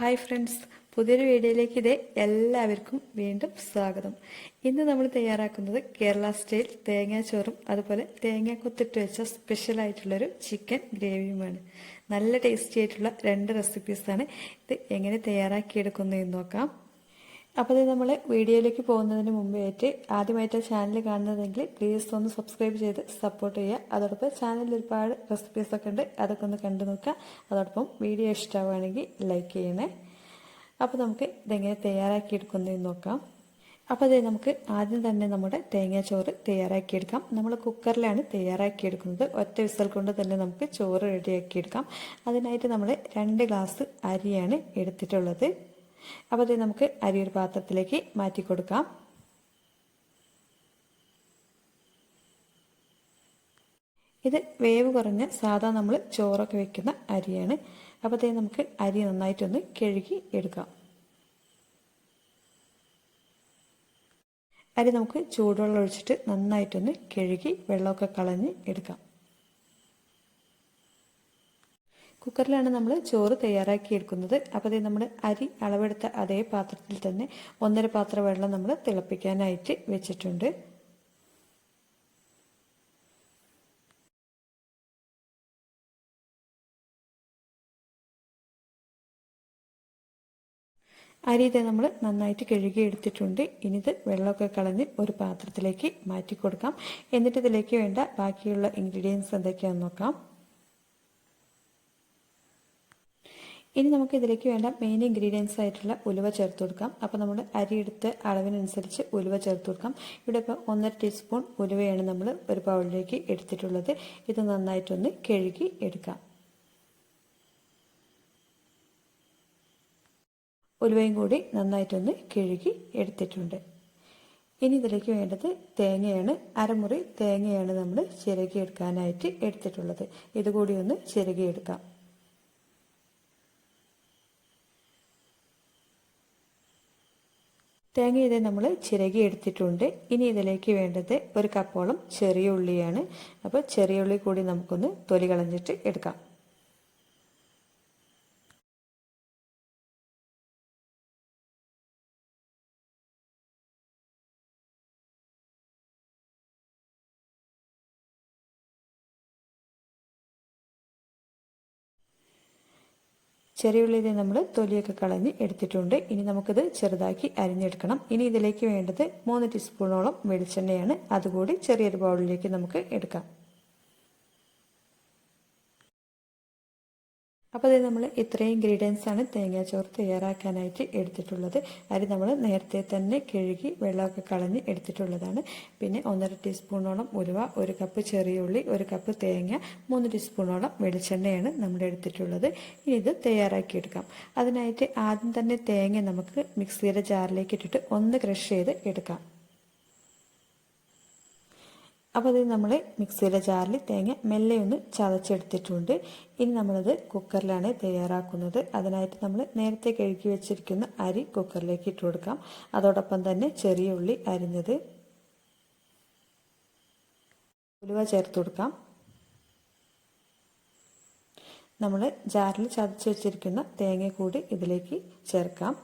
Hi friends പുതിയൊരു വീഡിയോയിലേക്ക് ഇതേ എല്ലാവർക്കും വീണ്ടും സ്വാഗതം. ഇന്ന് നമ്മൾ തയ്യാറാക്കുന്നത് കേരള സ്റ്റൈൽ തേങ്ങാച്ചോറും അതുപോലെ തേങ്ങ കൊത്തിട്ട് വെച്ച സ്പെഷ്യൽ ആയിട്ടുള്ളൊരു ചിക്കൻ ഗ്രേവിയുമാണ്. നല്ല ടേസ്റ്റി ആയിട്ടുള്ള രണ്ട് റെസിപ്പീസാണ് ഇത് എങ്ങനെ തയ്യാറാക്കിയെടുക്കുന്നതെന്ന് നോക്കാം. അപ്പോൾ ഇത് നമ്മൾ വീഡിയോയിലേക്ക് പോകുന്നതിന് മുമ്പായിട്ട് ആദ്യമായിട്ട് ചാനൽ കാണുന്നതെങ്കിൽ പ്ലീസ് ഒന്ന് സബ്സ്ക്രൈബ് ചെയ്ത് സപ്പോർട്ട് ചെയ്യുക. അതോടൊപ്പം ചാനലിൽ ഒരുപാട് റെസിപ്പീസൊക്കെ ഉണ്ട്. അതൊക്കെ ഒന്ന് കണ്ടു നോക്കുക. അതോടൊപ്പം വീഡിയോ ഇഷ്ടമാവുകയാണെങ്കിൽ ലൈക്ക് ചെയ്യണേ. അപ്പോൾ നമുക്ക് ഇതെങ്ങനെ തയ്യാറാക്കി തയ്യാറാക്കിയെടുക്കുന്നതെന്ന് നോക്കാം. അപ്പോൾ അതേ നമുക്ക് ആദ്യം തന്നെ നമ്മുടെ തേങ്ങാച്ചോറ് തയ്യാറാക്കിയെടുക്കാം നമ്മൾ കുക്കറിലാണ് തയ്യാറാക്കിയെടുക്കുന്നത് ഒറ്റ വിസൽ കൊണ്ട് തന്നെ നമുക്ക് ചോറ് റെഡിയാക്കിയെടുക്കാം അതിനായിട്ട് നമ്മൾ രണ്ട് ഗ്ലാസ് അരിയാണ് എടുത്തിട്ടുള്ളത്. അപ്പോൾ അത് നമുക്ക് അരി ഒരു പാത്രത്തിലേക്ക് മാറ്റി കൊടുക്കാം. ഇത് വേവ് കുറഞ്ഞ സാധാ നമ്മൾ ചോറൊക്കെ വെക്കുന്ന അരിയാണ്. അപ്പോൾ അതേ നമുക്ക് അരി നന്നായിട്ടൊന്ന് കഴുകി എടുക്കാം. അരി നമുക്ക് ചൂടുവെള്ളം ഒഴിച്ചിട്ട് നന്നായിട്ടൊന്ന് കഴുകി വെള്ളമൊക്കെ കളഞ്ഞ് എടുക്കാം. കുക്കറിലാണ് നമ്മൾ ചോറ് തയ്യാറാക്കി എടുക്കുന്നത് അപ്പോൾ നമ്മൾ അരി അളവെടുത്ത അതേ പാത്രത്തിൽ തന്നെ ഒന്നര പാത്രം വെള്ളം നമ്മൾ തിളപ്പിക്കാനായിട്ട് വെച്ചിട്ടുണ്ട്. അരി ഇത് നമ്മൾ നന്നായിട്ട് കഴുകി എടുത്തിട്ടുണ്ട്. ഇനി ഇത് വെള്ളമൊക്കെ കളഞ്ഞ് ഒരു പാത്രത്തിലേക്ക് മാറ്റി കൊടുക്കാം എന്നിട്ട് ഇതിലേക്ക് വേണ്ട ബാക്കിയുള്ള ഇൻഗ്രീഡിയൻസ് എന്തൊക്കെയാണെന്ന് നോക്കാം. ഇനി നമുക്ക് ഇതിലേക്ക് വേണ്ട മെയിൻ ഇൻഗ്രീഡിയൻസ് ആയിട്ടുള്ള ഉലുവ ചേർത്ത് കൊടുക്കാം. അപ്പോൾ നമ്മൾ അരി എടുത്ത് അളവിനനുസരിച്ച് ഉലുവ ചേർത്ത് കൊടുക്കാം. ഇവിടെ ഇപ്പോൾ ഒന്നര ടീസ്പൂൺ ഉലുവയാണ് നമ്മൾ ഒരു ബൗളിലേക്ക് എടുത്തിട്ടുള്ളത്. ഇത് നന്നായിട്ടൊന്ന് കഴുകി എടുക്കാം. ഉലുവയും കൂടി നന്നായിട്ടൊന്ന് കഴുകി എടുത്തിട്ടുണ്ട്. ഇനി ഇതിലേക്ക് വേണ്ടത് തേങ്ങയാണ്. അരമുറി തേങ്ങയാണ് നമ്മൾ ചിരകി എടുക്കാനായിട്ട് എടുത്തിട്ടുള്ളത്. ഇതുകൂടി ഒന്ന് ചിരകി തേങ്ങ ഇത് നമ്മൾ ചിരകി എടുത്തിട്ടുണ്ട് ഇനി ഇതിലേക്ക് വേണ്ടത് ഒരു കപ്പോളം ചെറിയ ഉള്ളിയാണ്. അപ്പോൾ ചെറിയ ഉള്ളി കൂടി നമുക്കൊന്ന് തൊലി കളഞ്ഞിട്ട് എടുക്കാം. ചെറിയ ഉള്ളിയിൽ നമ്മൾ തൊലിയൊക്കെ കളഞ്ഞ് എടുത്തിട്ടുണ്ട്. ഇനി നമുക്കിത് ചെറുതാക്കി അരിഞ്ഞെടുക്കണം. ഇനി ഇതിലേക്ക് വേണ്ടത് മൂന്ന് ടീസ്പൂണോളം വെളിച്ചെണ്ണയാണ്. അതുകൂടി ചെറിയൊരു ബൗളിലേക്ക് നമുക്ക് എടുക്കാം. അപ്പോൾ ഇത് നമ്മൾ ഇത്രയും ഇൻഗ്രീഡിയൻസ് ആണ് തേങ്ങാച്ചോറ് തയ്യാറാക്കാനായിട്ട് എടുത്തിട്ടുള്ളത്. അരി നമ്മൾ നേരത്തെ തന്നെ കഴുകി വെള്ളമൊക്കെ കളഞ്ഞ് എടുത്തിട്ടുള്ളതാണ്. പിന്നെ ഒന്നര ടീസ്പൂണോളം ഉലുവ ഒരു കപ്പ് ചെറിയ ഉള്ളി ഒരു കപ്പ് തേങ്ങ മൂന്ന് ടീസ്പൂണോളം വെളിച്ചെണ്ണയാണ് നമ്മൾ എടുത്തിട്ടുള്ളത്. ഇനി ഇത് തയ്യാറാക്കിയെടുക്കാം. അതിനായിട്ട് ആദ്യം തന്നെ തേങ്ങ നമുക്ക് മിക്സിയുടെ ജാറിലേക്ക് ഇട്ടിട്ട് ഒന്ന് ക്രഷ് ചെയ്ത് എടുക്കാം. അപ്പോൾ അത് നമ്മൾ മിക്സിയുടെ ജാറിൽ തേങ്ങ മെല്ലെ ഒന്ന് ചതച്ചെടുത്തിട്ടുണ്ട്. ഇനി നമ്മളത് കുക്കറിലാണ് തയ്യാറാക്കുന്നത്. അതിനായിട്ട് നമ്മൾ നേരത്തെ കഴുകി വെച്ചിരിക്കുന്ന അരി കുക്കറിലേക്ക് ഇട്ട് കൊടുക്കാം. അതോടൊപ്പം തന്നെ ചെറിയ ഉള്ളി അരിഞ്ഞത് ഉലുവ ചേർത്ത് കൊടുക്കാം. നമ്മൾ ജാറിൽ ചതച്ച് വെച്ചിരിക്കുന്ന തേങ്ങ കൂടി ഇതിലേക്ക് ചേർക്കാം.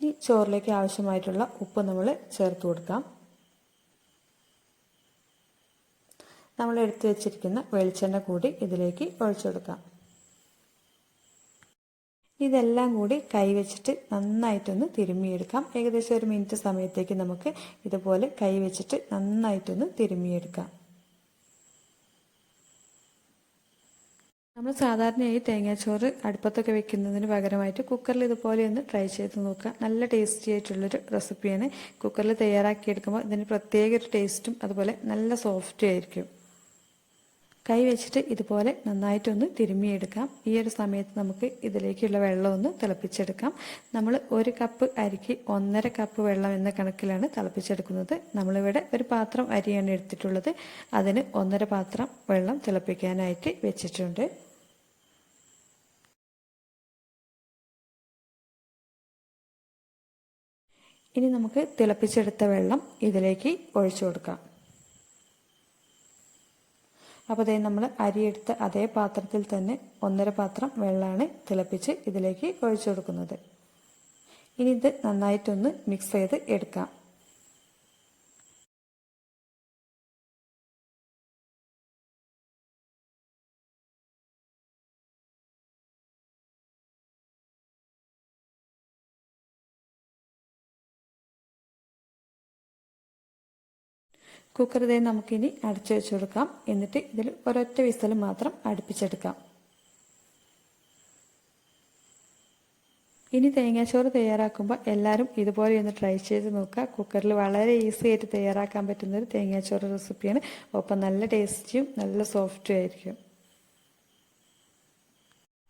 ഈ ചോറിലേക്ക് ആവശ്യമായിട്ടുള്ള ഉപ്പ് നമ്മൾ ചേർത്ത് കൊടുക്കാം. നമ്മൾ എടുത്തു വെച്ചിരിക്കുന്ന വെളിച്ചെണ്ണ കൂടി ഇതിലേക്ക് ഒഴിച്ചു കൊടുക്കാം. ഇതെല്ലാം കൂടി കൈവച്ചിട്ട് നന്നായിട്ടൊന്ന് തിരുമ്മിയെടുക്കാം. ഏകദേശം ഒരു മിനിറ്റ് സമയത്തേക്ക് നമുക്ക് ഇതുപോലെ കൈവച്ചിട്ട് നന്നായിട്ടൊന്ന് തിരുമ്മിയെടുക്കാം. നമ്മൾ സാധാരണയായി തേങ്ങാച്ചോറ് അടുപ്പത്തൊക്കെ വെക്കുന്നതിന് പകരമായിട്ട് കുക്കറിൽ ഇതുപോലെ ഒന്ന് ട്രൈ ചെയ്ത് നോക്കുക. നല്ല ടേസ്റ്റി ആയിട്ടുള്ളൊരു റെസിപ്പിയാണ് കുക്കറിൽ തയ്യാറാക്കിയെടുക്കുമ്പോൾ ഇതിന് പ്രത്യേക ഒരു ടേസ്റ്റും അതുപോലെ നല്ല സോഫ്റ്റും ആയിരിക്കും. കൈ വെച്ചിട്ട് ഇതുപോലെ നന്നായിട്ടൊന്ന് തിരുമ്മിയെടുക്കാം. ഈ ഒരു സമയത്ത് നമുക്ക് ഇതിലേക്കുള്ള വെള്ളം ഒന്ന് തിളപ്പിച്ചെടുക്കാം. നമ്മൾ ഒരു കപ്പ് അരിക്ക് ഒന്നര കപ്പ് വെള്ളം എന്ന കണക്കിലാണ് തിളപ്പിച്ചെടുക്കുന്നത്. നമ്മളിവിടെ ഒരു പാത്രം അരിയാണ് എടുത്തിട്ടുള്ളത്. അതിന് ഒന്നര പാത്രം വെള്ളം തിളപ്പിക്കാനായിട്ട് വെച്ചിട്ടുണ്ട്. ഇനി നമുക്ക് തിളപ്പിച്ചെടുത്ത വെള്ളം ഇതിലേക്ക് ഒഴിച്ചു കൊടുക്കാം. അപ്പോൾ അതേ നമ്മൾ അരിയെടുത്ത് അതേ പാത്രത്തിൽ തന്നെ ഒന്നര പാത്രം വെള്ളമാണ് തിളപ്പിച്ച് ഇതിലേക്ക് ഒഴിച്ചു കൊടുക്കുന്നത്. ഇനി ഇത് നന്നായിട്ടൊന്ന് മിക്സ് ചെയ്ത് എടുക്കാം. കുക്കർ ഇതേ നമുക്കിനി അടച്ചു വെച്ച് കൊടുക്കാം എന്നിട്ട് ഇതിൽ ഒരൊറ്റ വിസൽ മാത്രം അടുപ്പിച്ചെടുക്കാം. ഇനി തേങ്ങാച്ചോറ് തയ്യാറാക്കുമ്പോൾ എല്ലാവരും ഇതുപോലെ ഒന്ന് ട്രൈ ചെയ്ത് നോക്കുക. കുക്കറിൽ വളരെ ഈസി ആയിട്ട് തയ്യാറാക്കാൻ പറ്റുന്ന ഒരു തേങ്ങാച്ചോറ് റെസിപ്പിയാണ്. ഒപ്പം നല്ല ടേസ്റ്റിയും നല്ല സോഫ്റ്റും ആയിരിക്കും.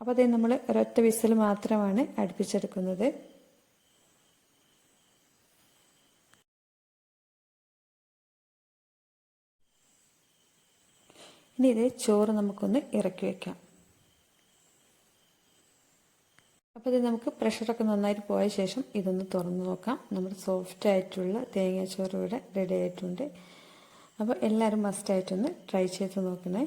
അപ്പോൾ അതേ നമ്മൾ ഒരൊറ്റ വിസിൽ മാത്രമാണ് അടുപ്പിച്ചെടുക്കുന്നത്. ഇനി ഇത് ചോറ് നമുക്കൊന്ന് ഇറക്കി വയ്ക്കാം അപ്പോൾ ഇത് നമുക്ക് പ്രഷറൊക്കെ നന്നായിട്ട് പോയ ശേഷം ഇതൊന്ന് തുറന്നു നോക്കാം. നമ്മുടെ സോഫ്റ്റ് ആയിട്ടുള്ള തേങ്ങാച്ചോറ് ഇവിടെ റെഡി ആയിട്ടുണ്ട്. അപ്പോൾ എല്ലാവരും മസ്റ്റായിട്ടൊന്ന് ട്രൈ ചെയ്ത് നോക്കണേ.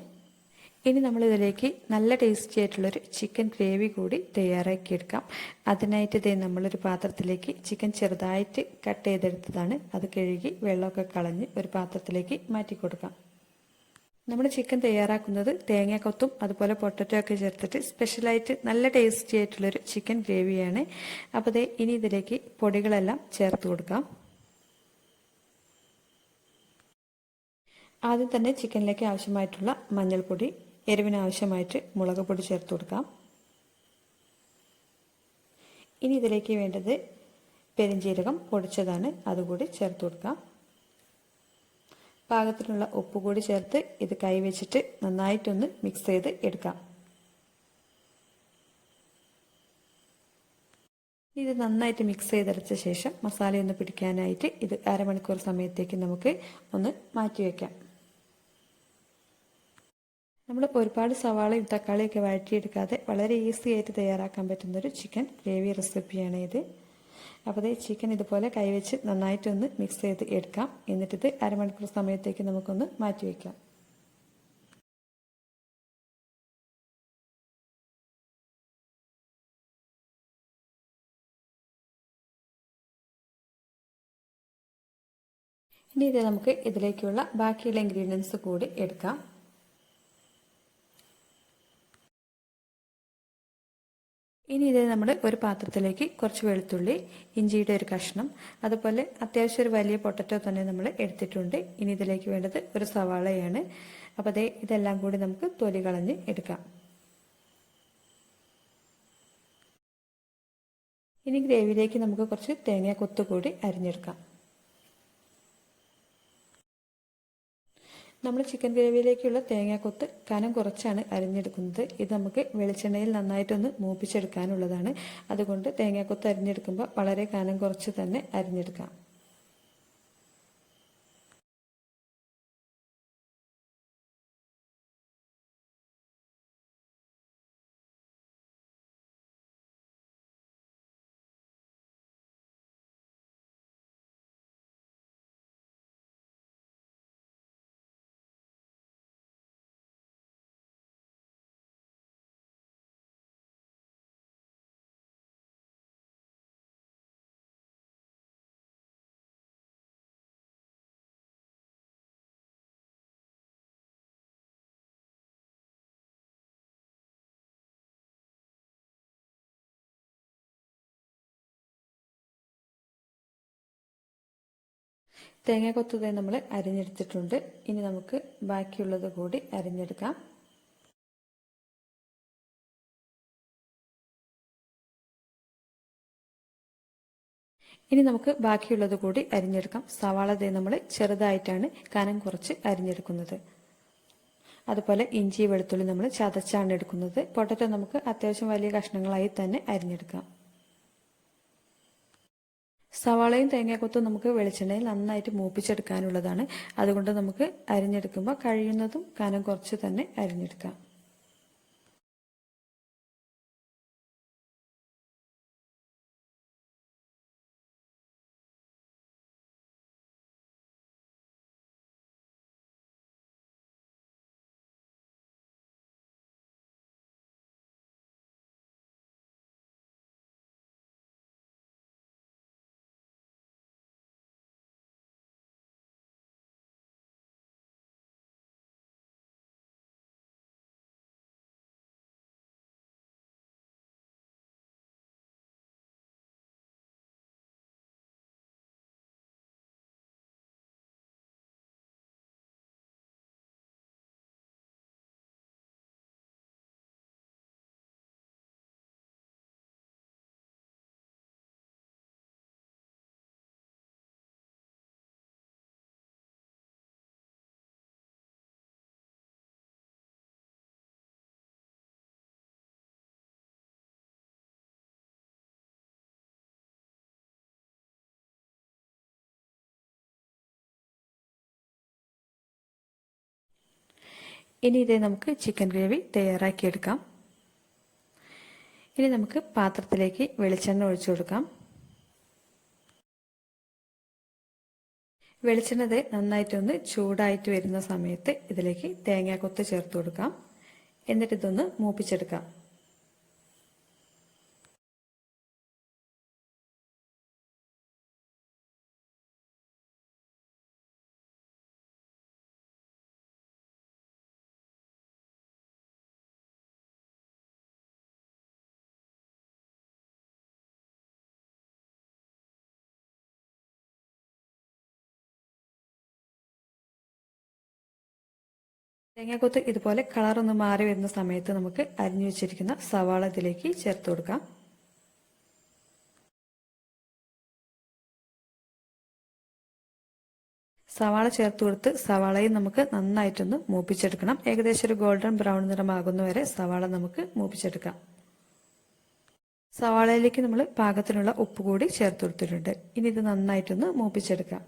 ഇനി നമ്മളിതിലേക്ക് നല്ല ടേസ്റ്റി ആയിട്ടുള്ളൊരു ചിക്കൻ ഗ്രേവി കൂടി തയ്യാറാക്കിയെടുക്കാം അതിനായിട്ട് ഇതേ നമ്മളൊരു പാത്രത്തിലേക്ക് ചിക്കൻ ചെറുതായിട്ട് കട്ട് ചെയ്തെടുത്തതാണ്. അത് കഴുകി വെള്ളമൊക്കെ കളഞ്ഞ് ഒരു പാത്രത്തിലേക്ക് മാറ്റി കൊടുക്കാം. നമ്മൾ ചിക്കൻ തയ്യാറാക്കുന്നത് തേങ്ങാക്കൊത്തും അതുപോലെ പൊട്ടറ്റോ ഒക്കെ ചേർത്തിട്ട് സ്പെഷ്യലായിട്ട് നല്ല ടേസ്റ്റി ആയിട്ടുള്ളൊരു ചിക്കൻ ഗ്രേവിയാണ് അപ്പോൾ ദേ ഇനി ഇതിലേക്ക് പൊടികളെല്ലാം ചേർത്ത് കൊടുക്കാം. ആദ്യം തന്നെ ചിക്കനിലേക്ക് ആവശ്യമായിട്ടുള്ള മഞ്ഞൾപ്പൊടി എരിവിനാവശ്യമായിട്ട് മുളക് പൊടി ചേർത്ത് കൊടുക്കാം. ഇനി ഇതിലേക്ക് വേണ്ടത് പെരിഞ്ജീരകം പൊടിച്ചതാണ് അതുകൂടി ചേർത്ത് കൊടുക്കാം. പാകത്തിനുള്ള ഉപ്പ് കൂടി ചേർത്ത് ഇത് കൈവച്ചിട്ട് നന്നായിട്ടൊന്ന് മിക്സ് ചെയ്ത് എടുക്കാം. ഇത് നന്നായിട്ട് മിക്സ് ചെയ്തെടുത്ത ശേഷം മസാലയൊന്ന് പിടിക്കാനായിട്ട് ഇത് അരമണിക്കൂർ സമയത്തേക്ക് നമുക്ക് ഒന്ന് മാറ്റി വയ്ക്കാം നമ്മൾ ഒരുപാട് സവാളയും തക്കാളിയൊക്കെ വഴറ്റിയെടുക്കാതെ വളരെ ഈസി ആയിട്ട് തയ്യാറാക്കാൻ പറ്റുന്നൊരു ചിക്കൻ ഗ്രേവി റെസിപ്പിയാണ് ഇത് അപ്പോൾ ഈ ചിക്കൻ ഇതുപോലെ കൈവച്ച് നന്നായിട്ടൊന്ന് മിക്സ് ചെയ്ത് എടുക്കാം. എന്നിട്ടിത് അരമണിക്കൂർ സമയത്തേക്ക് നമുക്കൊന്ന് മാറ്റി വയ്ക്കാം ഇനി ഇത് നമുക്ക് ഇതിലേക്കുള്ള ബാക്കിയുള്ള ഇൻഗ്രീഡിയൻസ് കൂടി എടുക്കാം. ഇനി ഇത് നമ്മൾ ഒരു പാത്രത്തിലേക്ക് കുറച്ച് വെളുത്തുള്ളി ഇഞ്ചിയുടെ ഒരു കഷ്ണം അതുപോലെ അത്യാവശ്യം ഒരു വലിയ പൊട്ടറ്റോ തന്നെ നമ്മൾ എടുത്തിട്ടുണ്ട്. ഇനി ഇതിലേക്ക് വേണ്ടത് ഒരു സവാളയാണ്. അപ്പോൾ അതേ ഇതെല്ലാം കൂടി നമുക്ക് തൊലി കളഞ്ഞ് എടുക്കാം. ഇനി ഗ്രേവിയിലേക്ക് നമുക്ക് കുറച്ച് തേങ്ങ കൊത്തുകൂടി അരിഞ്ഞെടുക്കാം. നമ്മൾ ചിക്കൻ ഗ്രേവിയിലേക്കുള്ള തേങ്ങാക്കൊത്ത് കനം കുറച്ചാണ് അരിഞ്ഞെടുക്കുന്നത്. ഇത് നമുക്ക് വെളിച്ചെണ്ണയിൽ നന്നായിട്ടൊന്ന് മൂപ്പിച്ചെടുക്കാനുള്ളതാണ്. അതുകൊണ്ട് തേങ്ങാക്കൊത്ത് അരിഞ്ഞെടുക്കുമ്പോൾ വളരെ കനം കുറച്ച് തന്നെ അരിഞ്ഞെടുക്കാം. തേങ്ങ കൊത്തത് നമ്മൾ അരിഞ്ഞെടുത്തിട്ടുണ്ട്. ഇനി നമുക്ക് ബാക്കിയുള്ളത് കൂടി അരിഞ്ഞെടുക്കാം. ഇനി നമുക്ക് ബാക്കിയുള്ളത് കൂടി അരിഞ്ഞെടുക്കാം. സവാള ദേ നമ്മൾ ചെറുതായിട്ടാണ് കനം കുറച്ച് അരിഞ്ഞെടുക്കുന്നത്. അതുപോലെ ഇഞ്ചി വെളുത്തുള്ളി നമ്മൾ ചതച്ചാണ് എടുക്കുന്നത്. പൊട്ടറ്റോ നമുക്ക് അത്യാവശ്യം വലിയ കഷ്ണങ്ങളായി തന്നെ അരിഞ്ഞെടുക്കാം. സവാളയും തേങ്ങാക്കൊത്തും നമുക്ക് വെളിച്ചെണ്ണയിൽ നന്നായിട്ട് മൂപ്പിച്ചെടുക്കാനുള്ളതാണ്. അതുകൊണ്ട് നമുക്ക് അരിഞ്ഞെടുക്കുമ്പോൾ കഴിയുന്നതും കനം കുറച്ച് തന്നെ അരിഞ്ഞെടുക്കാം. ഇനി ഇതേ നമുക്ക് ചിക്കൻ ഗ്രേവി തയ്യാറാക്കിയെടുക്കാം ഇനി നമുക്ക് പാത്രത്തിലേക്ക് വെളിച്ചെണ്ണ ഒഴിച്ചു കൊടുക്കാം. വെളിച്ചെണ്ണത് നന്നായിട്ടൊന്ന് ചൂടായിട്ട് വരുന്ന സമയത്ത് ഇതിലേക്ക് തേങ്ങാക്കൊത്ത് ചേർത്ത് കൊടുക്കാം. എന്നിട്ട് ഇതൊന്ന് മൂപ്പിച്ചെടുക്കാം. തേങ്ങാക്കൊത്ത് ഇതുപോലെ കളറൊന്ന് മാറി വരുന്ന സമയത്ത് നമുക്ക് അരിഞ്ഞു വെച്ചിരിക്കുന്ന സവാള ഇതിലേക്ക് ചേർത്ത് കൊടുക്കാം. സവാള ചേർത്ത് കൊടുത്ത് സവാളയും നമുക്ക് നന്നായിട്ടൊന്ന് മൂപ്പിച്ചെടുക്കണം. ഏകദേശം ഒരു ഗോൾഡൻ ബ്രൗൺ നിറമാകുന്നവരെ സവാള നമുക്ക് മൂപ്പിച്ചെടുക്കാം. സവാളയിലേക്ക് നമ്മൾ പാകത്തിനുള്ള ഉപ്പ് കൂടി ചേർത്ത് കൊടുത്തിട്ടുണ്ട്. ഇനി ഇത് നന്നായിട്ടൊന്ന് മൂപ്പിച്ചെടുക്കാം.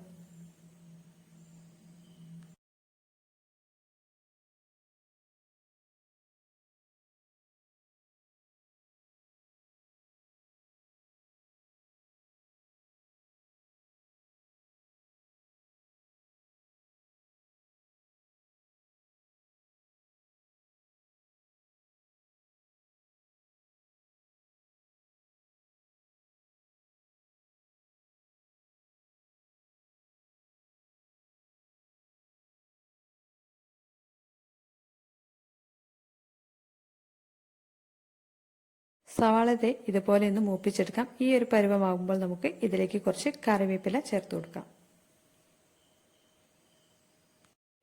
സവാളത്തെ ഇതുപോലെ ഒന്ന് മൂപ്പിച്ചെടുക്കാം. ഈ ഒരു പരുവമാകുമ്പോൾ നമുക്ക് ഇതിലേക്ക് കുറച്ച് കറിവേപ്പില ചേർത്ത് കൊടുക്കാം.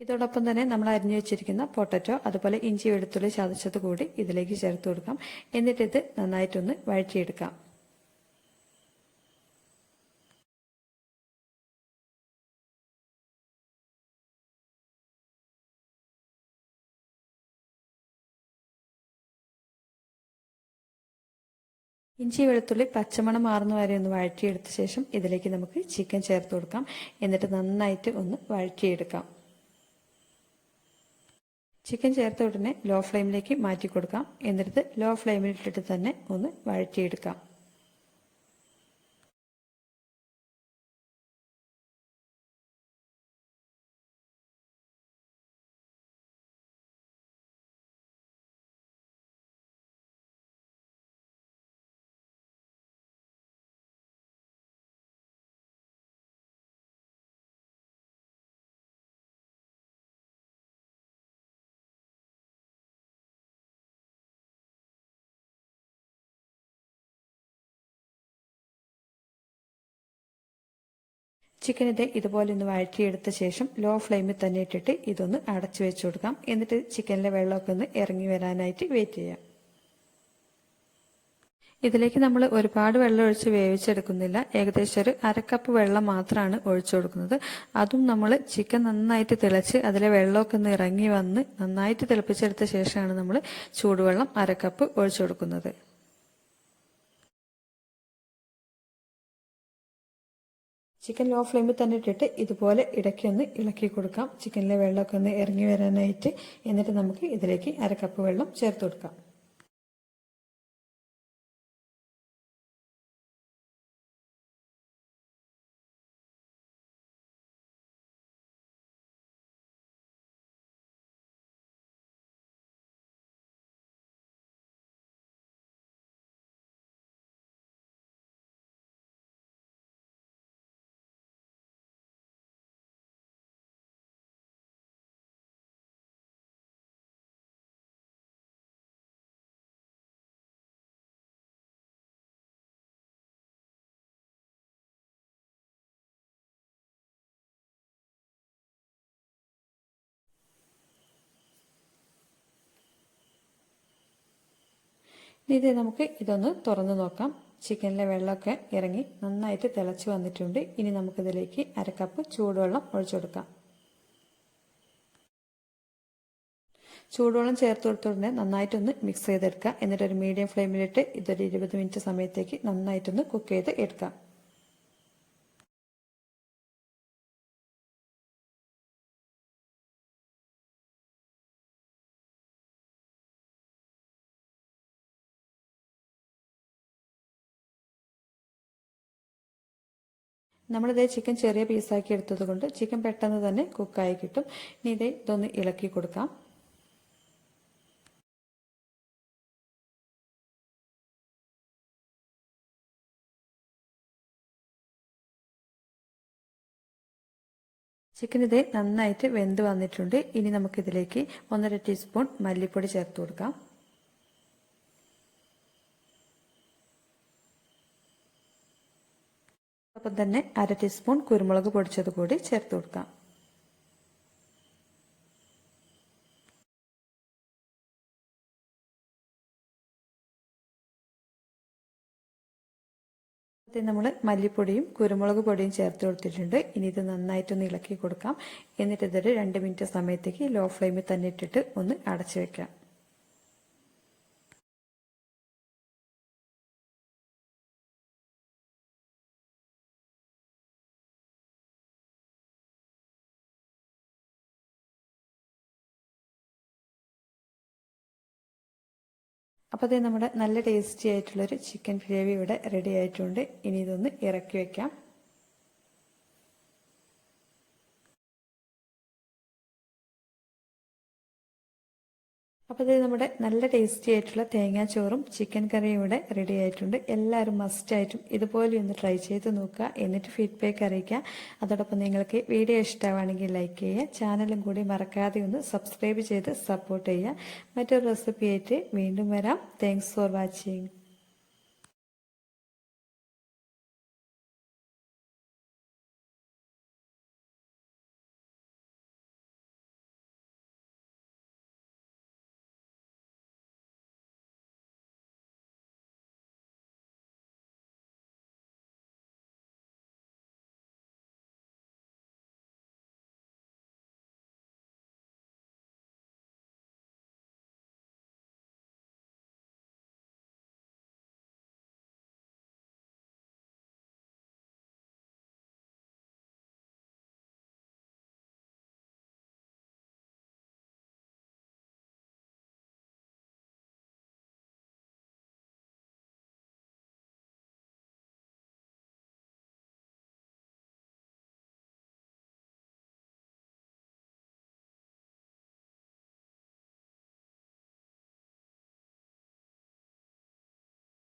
ഇതോടൊപ്പം തന്നെ നമ്മൾ അരിഞ്ഞു വെച്ചിരിക്കുന്ന പൊട്ടറ്റോ അതുപോലെ ഇഞ്ചി വെളുത്തുള്ളി ചതച്ചത് കൂടി ഇതിലേക്ക് ചേർത്ത് കൊടുക്കാം. എന്നിട്ട് ഇത് നന്നായിട്ടൊന്ന് വഴറ്റിയെടുക്കാം. ഇഞ്ചി വെളുത്തുള്ളി പച്ചമണം മാറുന്ന വരെ ഒന്ന് വഴറ്റിയെടുത്ത ശേഷം ഇതിലേക്ക് നമുക്ക് ചിക്കൻ ചേർത്ത് കൊടുക്കാം. എന്നിട്ട് നന്നായിട്ട് ഒന്ന് വഴറ്റിയെടുക്കാം. ചിക്കൻ ചേർത്ത ഉടനെ ലോ ഫ്ലെയിമിലേക്ക് മാറ്റി കൊടുക്കാം എന്നിട്ട് ലോ ഫ്ലെയിമിൽ ഇട്ടിട്ട് തന്നെ ഒന്ന് വഴറ്റിയെടുക്കാം. ചിക്കൻ ഇത് ഇതുപോലെ ഒന്ന് വഴറ്റിയെടുത്ത ശേഷം ലോ ഫ്ലെയിമിൽ തന്നെ ഇട്ടിട്ട് ഇതൊന്ന് അടച്ചു വെച്ച് കൊടുക്കാം. എന്നിട്ട് ചിക്കനിലെ വെള്ളമൊക്കെ ഒന്ന് ഇറങ്ങി വരാനായിട്ട് വെയിറ്റ് ചെയ്യാം. ഇതിലേക്ക് നമ്മൾ ഒരുപാട് വെള്ളം ഒഴിച്ച് വേവിച്ചെടുക്കുന്നില്ല. ഏകദേശം ഒരു അരക്കപ്പ് വെള്ളം മാത്രമാണ് ഒഴിച്ചു കൊടുക്കുന്നത്. അതും നമ്മൾ ചിക്കൻ നന്നായിട്ട് തിളച്ച് അതിലെ വെള്ളമൊക്കെ ഒന്ന് ഇറങ്ങി വന്ന് നന്നായിട്ട് തിളപ്പിച്ചെടുത്ത ശേഷമാണ് നമ്മൾ ചൂടുവെള്ളം അരക്കപ്പ് ഒഴിച്ചു കൊടുക്കുന്നത്. ചിക്കൻ ലോ ഫ്ലെയിമിൽ തന്നെ ഇട്ടിട്ട് ഇതുപോലെ ഇടയ്ക്ക് ഒന്ന് ഇളക്കി കൊടുക്കാം. ചിക്കനിലെ വെള്ളമൊക്കെ ഒന്ന് ഇറങ്ങി വരാനായിട്ട്. എന്നിട്ട് നമുക്ക് ഇതിലേക്ക് അരക്കപ്പ് വെള്ളം ചേർത്ത് കൊടുക്കാം. ഇത് നമുക്ക് ഇതൊന്ന് തുറന്നു നോക്കാം. ചിക്കനിലെ വെള്ളമൊക്കെ ഇറങ്ങി നന്നായിട്ട് തിളച്ച് വന്നിട്ടുണ്ട്. ഇനി നമുക്കിതിലേക്ക് അരക്കപ്പ് ചൂടുവെള്ളം ഒഴിച്ചു കൊടുക്കാം. ചൂടുവെള്ളം ചേർത്ത് കൊടുത്തുടനെ നന്നായിട്ടൊന്ന് മിക്സ് ചെയ്തെടുക്കുക. എന്നിട്ടൊരു മീഡിയം ഫ്ലെയിമിലിട്ട് ഇതൊരു ഇരുപത് മിനിറ്റ് സമയത്തേക്ക് നന്നായിട്ടൊന്ന് കുക്ക് ചെയ്ത് എടുക്കാം. നമ്മളിതേ ചിക്കൻ ചെറിയ പീസാക്കി എടുത്തത് കൊണ്ട് ചിക്കൻ പെട്ടെന്ന് തന്നെ കുക്കായി കിട്ടും. ഇനി ഇതേ ഇതൊന്ന് ഇളക്കി കൊടുക്കാം. ചിക്കൻ ഇതേ നന്നായിട്ട് വെന്ത് വന്നിട്ടുണ്ട്. ഇനി നമുക്കിതിലേക്ക് ഒന്നര ടീസ്പൂൺ മല്ലിപ്പൊടി ചേർത്ത് കൊടുക്കാം. അപ്പം തന്നെ അര ടീസ്പൂൺ കുരുമുളക് പൊടിച്ചത് കൂടി ചേർത്ത് കൊടുക്കാം. നമ്മൾ മല്ലിപ്പൊടിയും കുരുമുളക് പൊടിയും ചേർത്ത് കൊടുത്തിട്ടുണ്ട്. ഇനി ഇത് നന്നായിട്ടൊന്ന് ഇളക്കി കൊടുക്കാം. എന്നിട്ട് ഇതൊരു രണ്ട് മിനിറ്റ് സമയത്തേക്ക് ലോ ഫ്ലെയിമിൽ തന്നെ ഇട്ടിട്ട് ഒന്ന് അടച്ചു വെക്കാം. അപ്പോൾ അതേ നമ്മുടെ നല്ല ടേസ്റ്റി ആയിട്ടുള്ളൊരു ചിക്കൻ ഗ്രേവി ഇവിടെ റെഡി ആയിട്ടുണ്ട്. ഇനി ഇതൊന്ന് ഇറക്കി വെക്കാം. അപ്പോൾ ഇത് നമ്മുടെ നല്ല ടേസ്റ്റി ആയിട്ടുള്ള തേങ്ങാച്ചോറും ചിക്കൻ കറിയും ഇവിടെ റെഡി ആയിട്ടുണ്ട്. എല്ലാവരും മസ്റ്റായിട്ടും ഇതുപോലെ ഒന്ന് ട്രൈ ചെയ്ത് നോക്കുക. എന്നിട്ട് ഫീഡ്ബാക്ക് അറിയിക്കുക. അതോടൊപ്പം നിങ്ങൾക്ക് വീഡിയോ ഇഷ്ടമാണെങ്കിൽ ലൈക്ക് ചെയ്യുക. ചാനലും കൂടി മറക്കാതെ ഒന്ന് സബ്സ്ക്രൈബ് ചെയ്ത് സപ്പോർട്ട് ചെയ്യുക. മറ്റൊരു റെസിപ്പി ആയിട്ട് വീണ്ടും വരാം. Thanks for watching